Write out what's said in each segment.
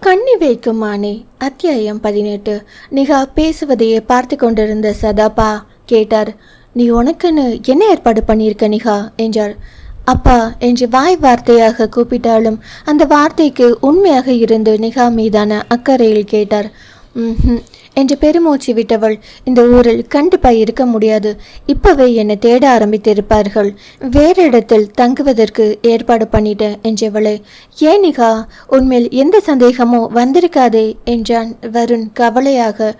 கண்ணி வைக்கும் மானே அத்தியாயம் பதினெட்டு. நிகா பேசுவதையே பார்த்து கொண்டிருந்த சதாபா கேட்டார். நீ உனக்குன்னு என்ன ஏற்பாடு பண்ணியிருக்க நிகா? என்றார் அப்பா என்று வாய் வார்த்தையாக கூப்பிட்டாலும் அந்த வார்த்தைக்கு உண்மையாக இருந்து நிகா மீதான அக்கறையில் கேட்டார். என்று பெருமூச்சு விட்டவள் இந்த ஊரில் கண்டிப்பா இருக்க முடியாது. இப்பவே என்னை தேட ஆரம்பித்திருப்பார்கள். வேறு இடத்தில் தங்குவதற்கு ஏற்பாடு பண்ணிட்டேன் என்றவளே. ஏன் நிகா? உன்மேல் எந்த சந்தேகமோ வந்திருக்காதே என்றான் வருண் கவலையாக.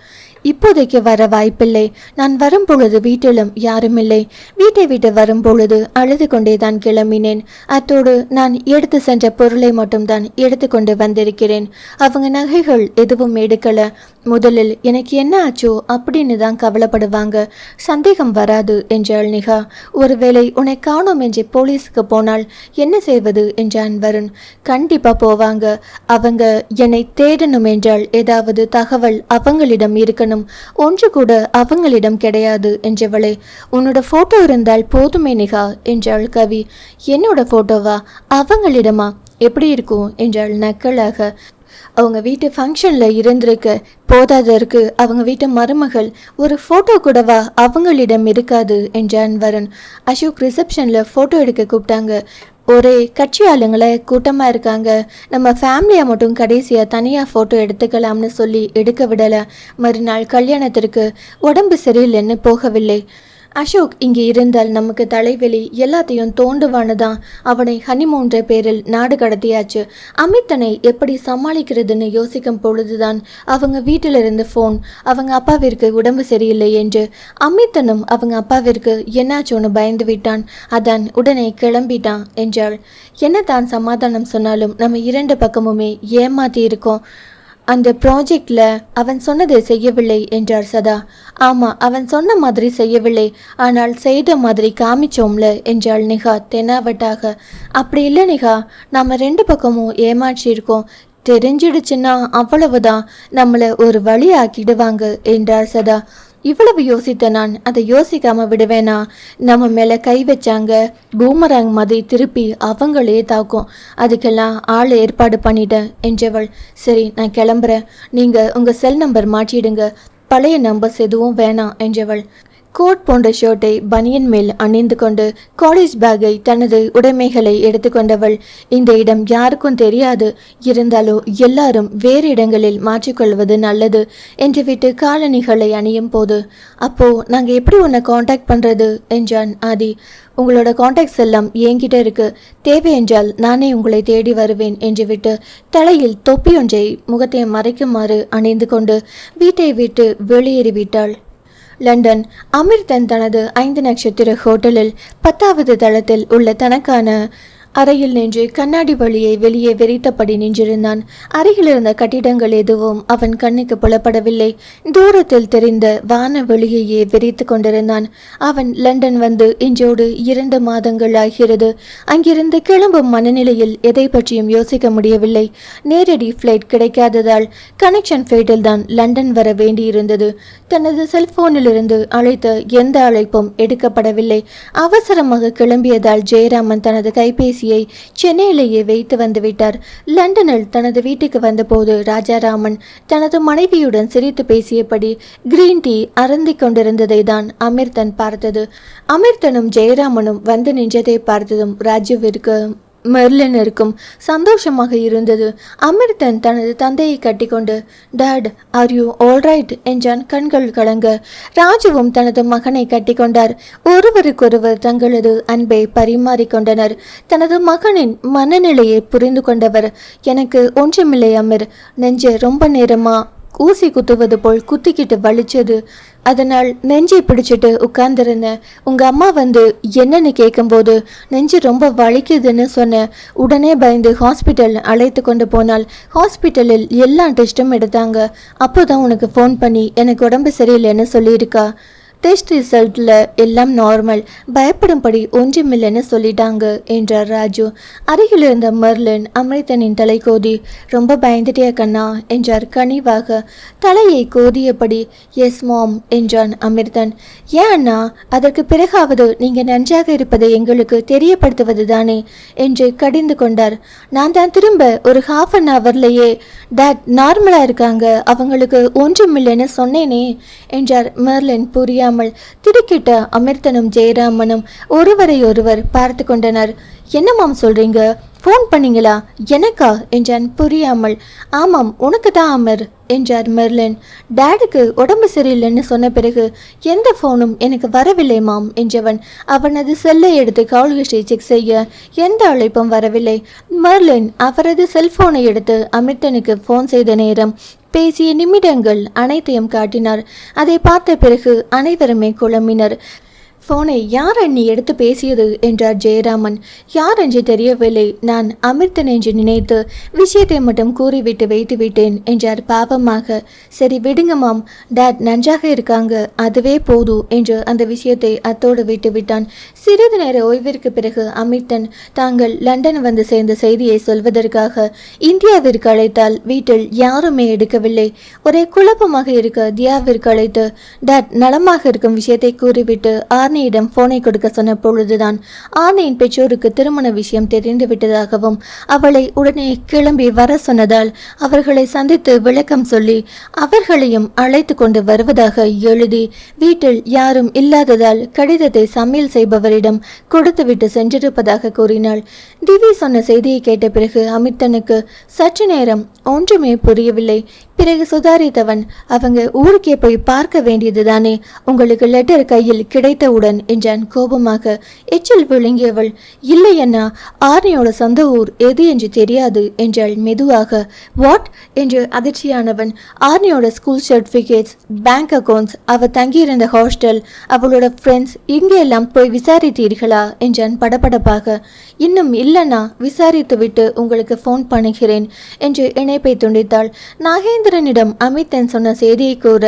இப்போதைக்கு வர வாய்ப்பில்லை. நான் வரும் பொழுது வீட்டிலும் யாரும் இல்லை வீட்டை விட்டு வரும் பொழுது அழுது கொண்டே தான் கிளம்பினேன். அத்தோடு நான் எடுத்து சென்ற பொருளை மட்டும்தான் எடுத்துக்கொண்டு வந்திருக்கிறேன். அவங்க நகைகள் எதுவும் எடுக்கல. முதலில் எனக்கு என்ன ஆச்சோ? அப்படின்னு தான் கவலைப்படுவாங்க. சந்தேகம் வராது என்றாள் நிகா. ஒருவேளை உன்னை காணோம் என்று போலீஸுக்கு போனால் என்ன செய்வது? என்றான் வருண். கண்டிப்பா போவாங்க. அவங்க என்னை தேடணும் என்றால் ஏதாவது தகவல் அவங்களிடம் இருக்கணும்? ஒன்று கூட அவங்களிடம் கிடையாது என்றவளே. உன்னோட ஃபோட்டோ இருந்தால் போதுமே நிகா என்றாள் கவி. என்னோட ஃபோட்டோவா அவங்களிடமா? எப்படி இருக்கும்? என்றாள் நக்கலாக. அவங்க வீட்டு ஃபங்க்ஷனில் இருந்திருக்க போதாதற்கு அவங்க வீட்டு மருமகள் ஒரு ஃபோட்டோ கூடவா? அவங்களிடம் இருக்காது என்றான் வருண். அசோக் ரிசப்ஷனில் ஃபோட்டோ எடுக்க கூப்பிட்டாங்க. ஒரே கட்சி ஆளுங்களை கூட்டமாக இருக்காங்க. நம்ம ஃபேமிலியாக மட்டும் கடைசியாக தனியாக ஃபோட்டோ எடுத்துக்கலாம்னு சொல்லி எடுக்க விடலை. மறுநாள் கல்யாணத்திற்கு உடம்பு சரியில்லைன்னு போகவில்லை. அசோக் இங்கே இருந்தால் நமக்கு தலைவலி எல்லாத்தையும் தோண்டுவான்னு தான் அவனை ஹனிமூன்ற பேரில் நாடு கடத்தியாச்சு. அமித்தனை எப்படி சமாளிக்கிறதுன்னு யோசிக்கும் பொழுதுதான் அவங்க வீட்டிலிருந்து ஃபோன் அவங்க அப்பாவிற்கு உடம்பு சரியில்லை என்று அமித்தனும் அவங்க அப்பாவிற்கு என்னாச்சோன்னு பயந்து விட்டான். அதான் உடனே கிளம்பிட்டான் என்றாள். என்ன தான் சமாதானம் சொன்னாலும் நம்ம இரண்டு பக்கமுமே ஏமாத்தி இருக்கோம். அந்த ப்ராஜெக்ட்ல அவன் சொன்னதை செய்யவில்லை என்றார் சதா. ஆமா அவன் சொன்ன மாதிரி செய்யவில்லை. ஆனால் செய்த மாதிரி காமிச்சோம்ல என்றாள் நிகா தெனாவட்டாக. அப்படி இல்லை நிகா நாம ரெண்டு பக்கமும் ஏமாற்றியிருக்கோம். தெரிஞ்சிடுச்சுன்னா அவ்வளவுதான். நம்மளை ஒரு வழி ஆக்கிடுவாங்க என்றார் சதா. இவ்வளவு யோசித்த நான் அதை யோசிக்காம விடுவேனா? நம்ம மேல கை வச்சாங்க பூமராங் மாதிரி திருப்பி அவங்களே தாக்கும். அதுக்கெல்லாம் ஆள் ஏற்பாடு பண்ணிட்டேன் என்றவள். சரி நான் கிளம்புறேன். நீங்க உங்க செல் நம்பர் மாற்றிடுங்க. பழைய நம்பர்ஸ் எதுவும் வேணாம் என்றவள். கோட் போன்ற ஷர்ட்டை பனியன் மேல் அணிந்து கொண்டு காலேஜ் பேக்கை தனது உடைமைகளை எடுத்துக்கொண்டவள் இந்த இடம் யாருக்கும் தெரியாது. இருந்தாலோ எல்லாரும் வேறு இடங்களில் மாற்றிக்கொள்வது நல்லது என்று விட்டு காலணிகளை அணியும் போது அப்போ நாங்கள் எப்படி உன்னை காண்டாக்ட் பண்ணுறது என்றான் ஆதி. உங்களோட காண்டாக்ட்ஸ் எல்லாம் என்கிட்ட இருக்கு. தேவை என்றால் நானே உங்களை தேடி வருவேன் என்று விட்டு தலையில் தொப்பி ஒன்றை முகத்தை மறைக்குமாறு அணிந்து கொண்டு வீட்டை விட்டு வெளியேறிவிட்டாள். லண்டன் அமிர்தன் தனது ஐந்து நட்சத்திர ஹோட்டலில் பத்தாவது தளத்தில் உள்ள தனக்கான அறையில் நின்று கண்ணாடி வழியை வெளியே வெறித்தபடி நின்றிருந்தான். அருகில் இருந்த கட்டிடங்கள் எதுவும் அவன் கண்ணுக்கு புலப்படவில்லை. தூரத்தில் தெரிந்த வான வெளியையே வெறித்து கொண்டிருந்தான். அவன் லண்டன் வந்து இன்றோடு இரண்டு மாதங்கள் ஆகிறது. அங்கிருந்து கிளம்பும் மனநிலையில் எதை பற்றியும் யோசிக்க முடியவில்லை. நேரடி ஃப்ளைட் கிடைக்காததால் கனெக்ஷன் ஃப்ளைட்டில் தான் லண்டன் வர வேண்டியிருந்தது. தனது செல்போனிலிருந்து அழைத்த எந்த அழைப்பும் எடுக்கப்படவில்லை. அவசரமாக கிளம்பியதால் ஜெயராமன் தனது கைபேசி கைபேசியை சென்னையிலேயே வைத்து வந்துவிட்டார். லண்டனில் தனது வீட்டுக்கு வந்தபோது ராஜாராமன் தனது மனைவியுடன் சிரித்து பேசியபடி கிரீன் டீ அருந்திக் கொண்டிருந்ததை தான் அமிர்தன் பார்த்தது. அமிர்தனும் ஜெயராமனும் வந்து நின்றதை பார்த்ததும் ராஜுவிற்கு மெர்லினருக்கும் சந்தோஷமாக இருந்தது. அமிர்தன் தனது தந்தையை கட்டிக்கொண்டு டேட் ஆர் யூ ஆல்ரைட் என்றான் கண்கள் கலங்க. ராஜுவும் தனது மகனை கட்டிக்கொண்டார். ஒருவருக்கொருவர் தங்களது அன்பை பரிமாறிக்கொண்டனர். தனது மகனின் மனநிலையை புரிந்து கொண்டவர் எனக்கு ஒன்றுமில்லை அமீர். நெஞ்சு ரொம்ப நேரமா? ஊசி குத்துவது போல் குத்திக்கிட்டு வலிச்சது. அதனால் நெஞ்சை பிடிச்சிட்டு உட்கார்ந்துருந்தேன் உங்கள் அம்மா வந்து என்னன்னு கேட்கும்போது நெஞ்சு ரொம்ப வலிக்குதுன்னு சொன்னேன் உடனே பயந்து ஹாஸ்பிட்டல் அழைத்து கொண்டு போனால் ஹாஸ்பிட்டலில் எல்லா டெஸ்ட்டும் எடுத்தாங்க. அப்போதான் உனக்கு ஃபோன் பண்ணி எனக்கு உடம்பு சரியில்லைன்னு சொல்லியிருக்கா. டெஸ்ட் ரிசல்ட்டில் எல்லாம் நார்மல் பயப்படும்படி ஒன்றுமில்லைன்னு சொல்லிட்டாங்க என்றார் ராஜு. அருகில் இருந்த மெர்லின் அமிர்தனின் தலை கோதி ரொம்ப பயந்துட்டே கண்ணா? என்றார் கனிவாக. தலையை கோதியபடி எஸ் மாம் என்றான் அமிர்தன். ஏன் அண்ணா? அதற்கு பிறகாவது நீங்கள் நன்றாக இருப்பதை எங்களுக்கு தெரியப்படுத்துவது தானே என்று கடிந்து கொண்டார். நான் தான் திரும்ப ஒரு ஹாஃப் அன் ஹவர்லேயே டேட் நார்மலாக இருக்காங்க. அவங்களுக்கு ஒன்றுமில்லைன்னு சொன்னேனே என்றார் மெர்லின் தெரியாமல் திடுக்கிட்ட அமிர்தனும் ஜெயராமனும் ஒருவரை ஒருவர் பார்த்து கொண்டனர். என்ன மாம் சொல்றீங்க? ஃபோன் பண்ணீங்களா? எனக்கா? என்றான் புரியாமல். ஆமாம் உனக்கு தான் அமர் என்றார் மெர்லின். டேடுக்கு உடம்பு சரியில்லைன்னு சொன்ன பிறகு எந்த ஃபோனும் எனக்கு வரவில்லை மாம் என்றவன் அவனது செல்லை எடுத்து கால் செக் செய்ய எந்த அழைப்பும் வரவில்லை. மெர்லின் அவரது செல்போனை எடுத்து அமிர்தனுக்கு ஃபோன் செய்த நேரம் பேசிய நிமிடங்கள் அனைத்தையும் காட்டினார். அதை பார்த்த பிறகு அனைவருமே குழம்பினர். ஃபோனை யார் அண்ணி எடுத்து பேசியது? என்றார் ஜெயராமன். யார் என்று தெரியவில்லை. நான் அமிர்தன் என்று நினைத்து விஷயத்தை மட்டும் கூறிவிட்டு வைத்து விட்டேன் என்றார் பாவமாக. சரி விடுங்க மாம். டேட் நன்றாக இருக்காங்க. அதுவே போதும் என்று அந்த விஷயத்தை அத்தோடு விட்டு விட்டான் சிறிது நேர ஓய்விற்கு பிறகு அமிர்தன் தாங்கள் லண்டன் வந்து சேர்ந்த செய்தியை சொல்வதற்காக இந்தியாவிற்கு அழைத்தால் வீட்டில் யாருமே எடுக்கவில்லை. ஒரே குழப்பமாக இருக்க தியாவிற்கு அழைத்து டேட் நலமாக இருக்கும் விஷயத்தை கூறிவிட்டு ஆனையிடம் போனை கொடுக்க சொன்ன பொழுதுதான் ஆனையின் பெற்றோருக்கு திருமண விஷயம் தெரிந்து விட்டதாகவும் அவளை உடனே கிளம்பி வர சொன்னதால் அவர்களை சந்தித்து விளக்கம் சொல்லி அவர்களையும் அழைத்து கொண்டு வருவதாக எழுதி வீட்டில் யாரும் இல்லாததால் கடிதத்தை சமையல் செய்பவரிடம் கொடுத்துவிட்டு சென்றிருப்பதாக கூறினாள். திவி சொன்ன செய்தியை கேட்ட பிறகு அமிர்தனுக்கு சற்று நேரம் ஒன்றுமே புரியவில்லை. பிறகு சுதாரித்தவன். அவங்க ஊருக்கே போய் பார்க்க வேண்டியதுதானே. உங்களுக்கு லெட்டர் கையில் கிடைத்தவுடன் என்றான் கோபமாக. எச்சில் விழுங்கியவள் இல்லை அண்ணா ஆர்னியோட சொந்த ஊர் எது என்று தெரியாது என்றாள் மெதுவாக. வாட் என்று அதிர்ச்சியானவன். ஆர்னியோட ஸ்கூல் சர்டிஃபிகேட்ஸ் பேங்க் அக்கவுண்ட்ஸ் அவ தங்கியிருந்த ஹாஸ்டல் அவளோட ஃப்ரெண்ட்ஸ் இங்கெல்லாம் போய் விசாரித்தீர்களா என்றான் படபடப்பாக. இன்னும் இல்லைண்ணா விசாரித்துவிட்டு உங்களுக்கு ஃபோன் பண்ணுகிறேன் என்று இணைப்பை துண்டித்தாள். நாகேந்திரனிடம் அமித்தன் சொன்ன செய்தியை கூற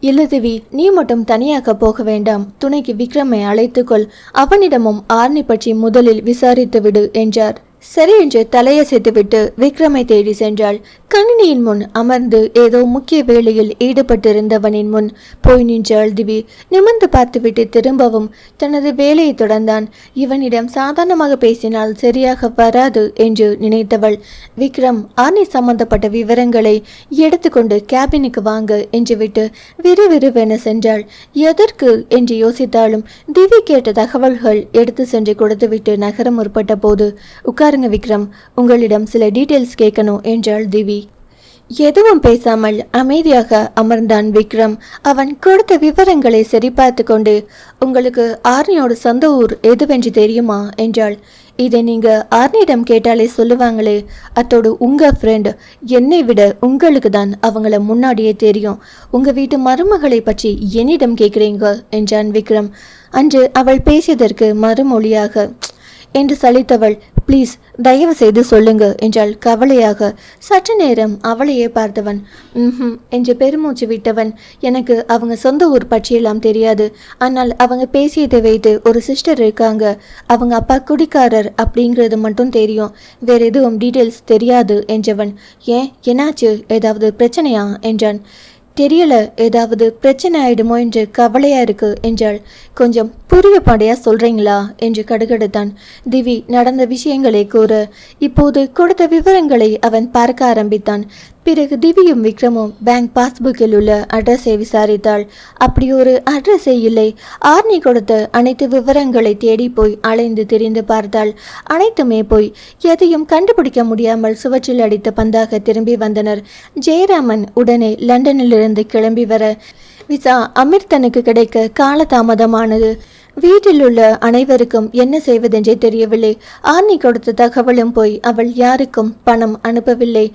இல்லதேவி நீ மட்டும் தனியாக போக வேண்டாம். துணைக்கு விக்ரமை அழைத்துக்கொள். அவனிடமும் ஆர்னி பற்றி முதலில் விசாரித்து விடு என்றார். சரி என்று தலையசைத்துவிட்டு விக்ரமை தேடி சென்றாள். கணினியின் முன் அமர்ந்து ஏதோ முக்கிய வேலையில் ஈடுபட்டிருந்தவனின் முன் போய் நின்றாள் திவி நிமிர்ந்து பார்த்துவிட்டு திரும்பவும் தனது வேலையை தொடர்ந்தான். இவனிடம் சாதாரணமாக பேசினால் சரியாக வராது என்று நினைத்தவள் விக்ரம் ஆர்னி சம்பந்தப்பட்ட விவரங்களை எடுத்துக்கொண்டு கேபினுக்கு வாங்க என்று விட்டு விறுவிறுவென சென்றாள். எதற்கு? என்று யோசித்தாலும் திவி கேட்ட தகவல்கள் எடுத்து சென்று கொடுத்துவிட்டு நகரம் முற்பட்ட போது உட்காருங்க விக்ரம் உங்களிடம் சில டீட்டெயில்ஸ் கேட்கணும் என்றாள் திவி. எதுவும் பேசாமல் அமைதியாக அமர்ந்தான் விக்ரம். அவன் கொடுத்த விவரங்களை சரிபார்த்து கொண்டு உங்களுக்கு ஆர்னியோட சொந்த ஊர் எதுவென்று தெரியுமா? என்றாள். இதை நீங்க ஆர்னியிடம் கேட்டாலே சொல்லுவாங்களே அத்தோடு உங்க ஃப்ரெண்ட் என்னை விட உங்களுக்கு தான் அவங்கள முன்னாடியே தெரியும். உங்க வீட்டு மருமகளை பற்றி என்னிடம் கேட்குறீங்க? என்றான் விக்ரம். அன்று அவள் பேசியதற்கு மறுமொழியாக என்று சலித்தவள் ப்ளீஸ் தயவு செய்து சொல்லுங்க என்றாள் கவலையாக. சற்று நேரம் அவளையே பார்த்தவன். ம் என்று பெருமூச்சு விட்டவன். எனக்கு அவங்க சொந்த ஊர் பற்றியெல்லாம் தெரியாது. ஆனால் அவங்க பேசியதை வைத்து ஒரு சிஸ்டர் இருக்காங்க. அவங்க அப்பா குடிக்காரர் அப்படிங்கிறது மட்டும் தெரியும். வேற எதுவும் டீட்டெயில்ஸ் தெரியாது என்றவன். ஏன்? என்னாச்சு? ஏதாவது பிரச்சனையா? என்றான். தெரியல ஏதாவது பிரச்சனை ஆயிடுமோ என்று கவலையா இருக்கு என்றாள். கொஞ்சம் புரிய பாடையா சொல்றீங்களா? என்று கடுகடுத்தான். திவி நடந்த விஷயங்களை கூற இப்போது கொடுத்த விவரங்களை அவன் பார்க்க ஆரம்பித்தான். பிறகு திவியும் விக்ரமும் பேங்க் பாஸ்புக்கில் உள்ள அட்ரஸை விசாரித்தாள். அப்படி ஒரு அட்ரஸே இல்லை. ஆர்னி கொடுத்த அனைத்து விவரங்களை தேடி போய் அலைந்து திரிந்து பார்த்தாள். அனைத்துமே போய் எதையும் கண்டுபிடிக்க முடியாமல் சுவற்றில் அடித்த பந்தாக திரும்பி வந்தனர். ஜெயராமன் உடனே லண்டனிலிருந்து கிளம்பி வர விசா அமிர்தனுக்கு கிடைக்க காலதாமதமானது. வீட்டில் உள்ள அனைவருக்கும் என்ன செய்வதென்றே தெரியவில்லை. ஆர்னி கொடுத்த தகவலும் போய் அவள் யாருக்கும் பணம் அனுப்பவில்லை.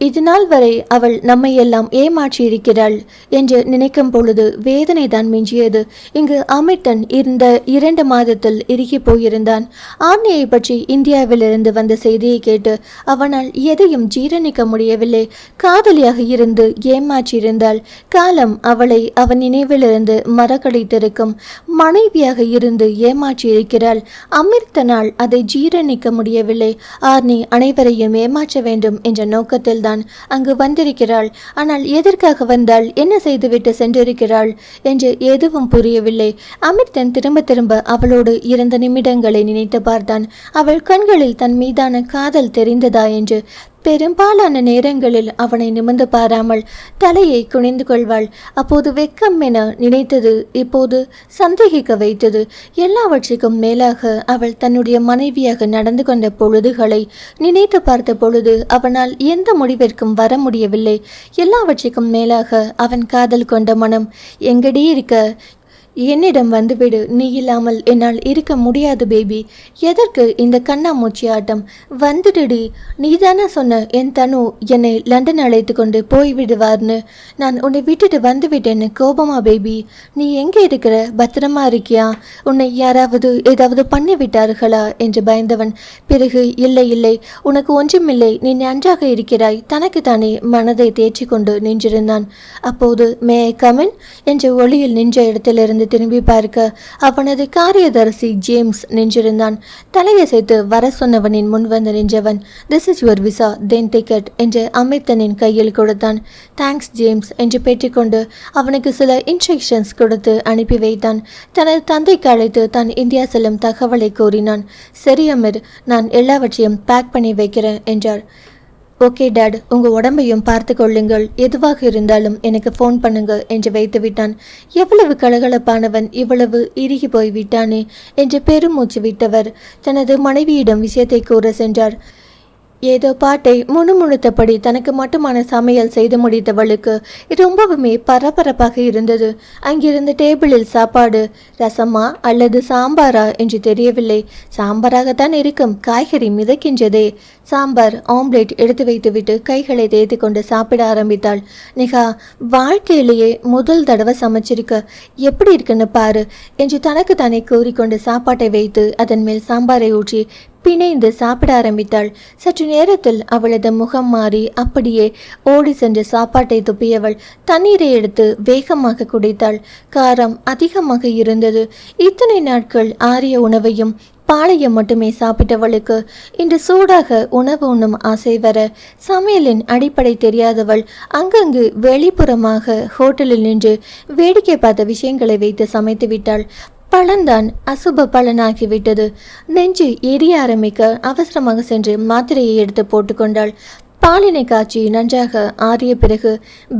இது நாள் வரை அவள் நம்மை எல்லாம் ஏமாற்றியிருக்கிறாள் என்று நினைக்கும் பொழுது வேதனை தான் மிஞ்சியது. இங்கு அமிர்தன் இருந்த இரண்டு மாதத்தில் இறுகி போயிருந்தான். ஆம்னியை பற்றி இந்தியாவிலிருந்து வந்த செய்தியை கேட்டு அவனால் எதையும் ஜீரணிக்க முடியவில்லை. காதலியாக இருந்து ஏமாற்றியிருந்தாள். காலம் அவளை அவன் நினைவிலிருந்து மறக்கடித்திருக்கும். மனைவியாக இருந்து ஏமாற்றியிருக்கிறாள். அமிர்தனால் அதை ஜீரணிக்க முடியவில்லை. ஆர்னி அனைவரையும் ஏமாற்ற வேண்டும் என்ற நோக்கத்தில் தான் அங்கு வந்திருக்கிறாள். ஆனால் எதற்காக வந்தாள் என்ன செய்துவிட்டு சென்றிருக்கிறாள் என்று எதுவும் புரியவில்லை. அமிர்தன் திரும்ப திரும்ப அவளோடு இருந்த நிமிடங்களை நினைத்து பார்த்தான் அவள் கண்களில் தன் மீதான காதல் தெரிந்ததா என்று பெரும்பாலான நேரங்களில் அவனை நிமிர்ந்து பாராமல் தலையை குனிந்து கொள்வாள். அப்போது வெக்கம் என நினைத்தது இப்போது சந்தேகிக்க வைத்தது. எல்லாவற்றுக்கும் மேலாக அவள் தன்னுடைய மனைவியாக நடந்து கொண்ட பொழுதுகளை நினைத்து பார்த்த பொழுது அவனால் எந்த முடிவிற்கும் வர முடியவில்லை. எல்லாவற்றுக்கும் மேலாக அவன் காதல் கொண்ட மனம் எங்கடி இருக்க? என்னிடம் வந்துவிடு. நீ இல்லாமல் என்னால் இருக்க முடியாது பேபி. எதற்கு இந்த கண்ணாமூச்சி ஆட்டம்? வந்துடுடி. நீ தானே சொன்ன என் தனு என்னை லண்டன் அழைத்து கொண்டு போய்விடுவார்னு. நான் உன்னை விட்டுட்டு வந்து விட்டேன்னு கோபமா பேபி? நீ எங்கே இருக்கிற? பத்திரமா இருக்கியா? உன்னை யாராவது ஏதாவது பண்ணி விட்டார்களா என்று பயந்தவன். பிறகு இல்லை இல்லை. உனக்கு ஒன்றுமில்லை. நீ நன்றாக இருக்கிறாய். தனக்கு தானே மனதை தேற்றி கொண்டு நின்றிருந்தான். அப்போது மே கமின் என்ற ஒளியில் நின்ற இடத்திலிருந்து திரும்பி பார்க்க அவனது காரியதரிசி ஜேம்ஸ் நின்றிருந்தான். தலையசைத்து வர சொன்னவனின் முன் வந்து நின்றவன் this is your visa then ticket என்று அமிர்தனின் கையில் கொடுத்தான். தேங்க்ஸ் ஜேம்ஸ் என்று பெற்றுக்கொண்டு அவனுக்கு சில இன்ஸ்ட்ரக்ஷன்ஸ் கொடுத்து அனுப்பி வைத்தான். தனது தந்தைக்கு அழைத்து தான் இந்தியா செல்லும் தகவலை கூறினான். சரி அமீர் நான் எல்லாவற்றையும் பேக் பண்ணி வைக்கிறேன் என்றார் ஓகே டாட். உங்கள் உடம்பையும் பார்த்து கொள்ளுங்கள். எதுவாக இருந்தாலும் எனக்கு ஃபோன் பண்ணுங்க என்று வைத்து விட்டான். எவ்வளவு கலகலப்பானவன் இவ்வளவு இறுகி போய் விட்டானே என்று பெருமூச்சு விட்டவர். தனது மனைவியிடம் விஷயத்தை கூற சென்றார். ஏதோ பாட்டை முணுமுணுத்தபடி தனக்கு மட்டுமான சமையல் செய்து முடித்தவளுக்கு ரொம்பவுமே பரபரப்பாக இருந்தது. அங்கிருந்த டேபிளில் சாப்பாடு ரசமா அல்லது சாம்பாரா என்று தெரியவில்லை. சாம்பாராகத்தான் இருக்கும். காய்கறி மிதக்கின்றதே. சாம்பார் ஆம்லேட் எடுத்து வைத்துவிட்டு கைகளை தேய்த்து கொண்டு சாப்பிட ஆரம்பித்தாள். நிகா வாழ்க்கையிலேயே முதல் தடவை சமைச்சிருக்க எப்படி இருக்குன்னு பாரு என்று தனக்கு தானே கூறிக்கொண்டு சாப்பாட்டை வைத்து அதன் மேல் சாம்பாரை ஊற்றி பிணைந்து சாப்பிட ஆரம்பித்தாள். சற்று நேரத்தில் அவளது முகம் மாறி அப்படியே ஓடி சென்று சாப்பாட்டை துப்பியவள் தண்ணீரை எடுத்து வேகமாக குடித்தாள். காரம் அதிகமாக இருந்தது. இத்தனை நாட்கள் ஆரிய உணவையும் பாளையம் மட்டுமே சாப்பிட்டவளுக்கு இன்று சூடாக உணவு உண்ணும் ஆசை வர சமையலின் அடிப்படை தெரியாதவள் அங்கங்கு வெளிப்புறமாக ஹோட்டலில் நின்று வேடிக்கை பார்த்த விஷயங்களை வைத்து சமைத்து விட்டாள். பழந்தான் அசுப பலனாகிவிட்டது நெஞ்சு எரிய ஆரம்பிக்க அவசரமாக சென்று மாத்திரையை எடுத்து போட்டுக்கொண்டாள் பாலினை காய்ச்சி நன்றாக ஆறிய பிறகு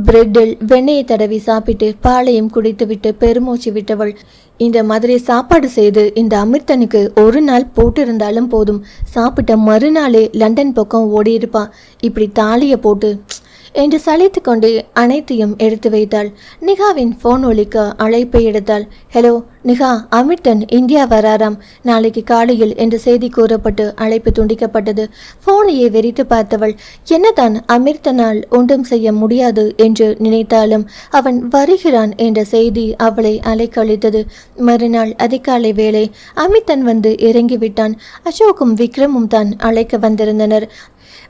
பிரெட்டில் வெண்ணெயை தடவி சாப்பிட்டு பாலையும் குடித்துவிட்டு பெருமூச்சு விட்டவள். இந்த மாதிரி சாப்பாடு செய்து இந்த அமிர்தனுக்கு ஒரு நாள் போட்டிருந்தாலும் போதும். சாப்பிட்ட மறுநாளே லண்டன் பக்கம் ஓடியிருப்பான் இப்படி தாலியை போட்டு என்று சளைத்து கொண்டே அனைத்தையும் எடுத்து வைத்தாள். நிகாவின் ஃபோன் ஒலிக்க அழைப்பை எடுத்தாள். ஹலோ நிகா அமிர்தன் இந்தியா வராராம். நாளைக்கு காலையில் என்று செய்தி கூறப்பட்டு அழைப்பு துண்டிக்கப்பட்டது. ஃபோனையே வெறித்து பார்த்தவள் என்னதான் அமிர்தனால் ஒன்றும் செய்ய முடியாது என்று நினைத்தாலும் அவன் வருகிறான் என்ற செய்தி அவளை அலைக்கழித்தது. மறுநாள் அதிகாலை வேளை அமிர்தன் வந்து இறங்கிவிட்டான். அசோக்கும் விக்ரமும் தான் அழைக்க வந்திருந்தனர்.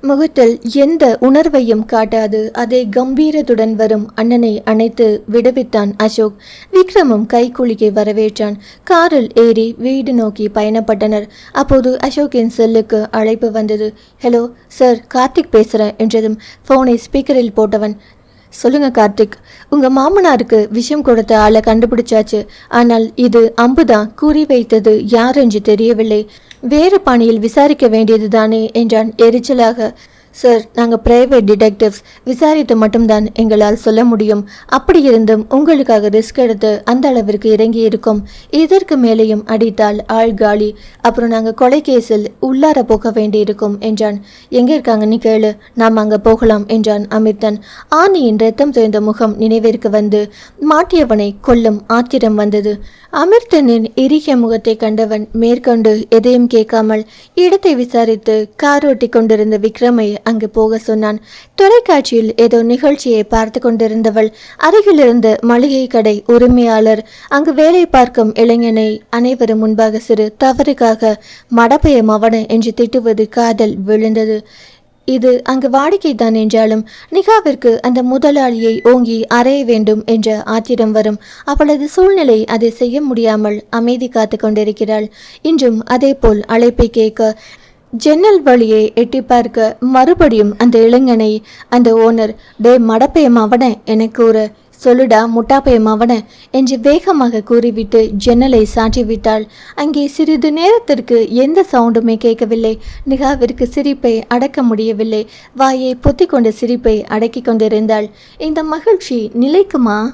முகத்தில் எந்த உணர்வையும் காட்டாது. அதே கம்பீரத்துடன் வரும் அண்ணனை அணைத்து விடுவித்தான் அசோக். விக்ரமும் கைக்குலுக்கி வரவேற்றான். காரில் ஏறி வீடு நோக்கி பயணப்பட்டனர். அப்போது அசோக்கின் செல்லுக்கு அழைப்பு வந்தது. ஹலோ சார் கார்த்திக் பேசுகிறேன் என்றதும் ஃபோனை ஸ்பீக்கரில் போட்டவன். சொல்லுங்க கார்த்திக். உங்க மாமனாருக்கு விஷம் கொடுத்த ஆளை கண்டுபிடிச்சாச்சு. ஆனால் இது அம்புதான் குறி வைத்தது யார் என்று தெரியவில்லை. வேறு பாணியில் விசாரிக்க வேண்டியதுதானே என்றான் எரிச்சலாக. சார் நாங்கள் பிரைவேட் டிடெக்டிவ்ஸ் விசாரித்து மட்டும்தான் எங்களால் சொல்ல முடியும். அப்படி இருந்தும் உங்களுக்காக ரிஸ்க் எடுத்து அந்த அளவிற்கு இறங்கி இருக்கும் இதற்கு மேலேயும் அடித்தால் ஆள் காலி. அப்புறம் நாங்கள் கொலை கேஸில் உள்ளார போக வேண்டியிருக்கும் என்றான். எங்கே இருக்காங்கன்னு கேளு. நாம் அங்கே போகலாம் என்றான் அமிர்தன். ஆணியின் ரத்தம் தோய்ந்த முகம் நினைவிற்கு வந்து மாட்டியவனை கொல்லும் ஆத்திரம் வந்தது. அமிர்தனின் இறுகிய முகத்தை கண்டவன் மேற்கொண்டு எதையும் கேட்காமல் இடத்தை விசாரித்து கார் கொண்டிருந்த விக்ரமை அங்கு போக சொன்னான். தொலைக்காட்சியில் ஏதோ நிகழ்ச்சியை பார்த்து கொண்டிருந்தவள். அருகிலிருந்த மளிகை கடை உரிமையாளர் அங்கு வேலை பார்க்கும் இளைஞனை அனைவரும் முன்பாக சிறு தவறுக்காக மடப்பையம் மவன என்று திட்டுவது காதல் விழுந்தது. இது அங்கு வாடிக்கைதான் என்றாலும் நிகாவிற்கு அந்த முதலாளியை ஓங்கி அறைய வேண்டும் என்ற ஆத்திரம் வரும். அவளது சூழ்நிலை அதை செய்ய முடியாமல் அமைதி காத்து கொண்டிருக்கிறாள். இன்றும் அதேபோல் அழைப்பை கேட்க ஜன்னல் வழியை எட்டி பார்க்க மறுபடியும் அந்த இளைஞனை அந்த ஓனர் டே மடப்பையம் எனக்கு ஒரு சொல்லுடா முட்டாப்பையம் அவன என்று வேகமாக கூறிவிட்டு ஜன்னலை சாற்றிவிட்டாள். அங்கே சிறிது நேரத்திற்கு எந்த சவுண்டுமே கேட்கவில்லை. நிகாவிற்கு சிரிப்பை அடக்க முடியவில்லை. வாயை பொத்திக்கொண்ட சிரிப்பை அடக்கிக் கொண்டிருந்தாள். இந்த மகிழ்ச்சி நிலைக்குமா?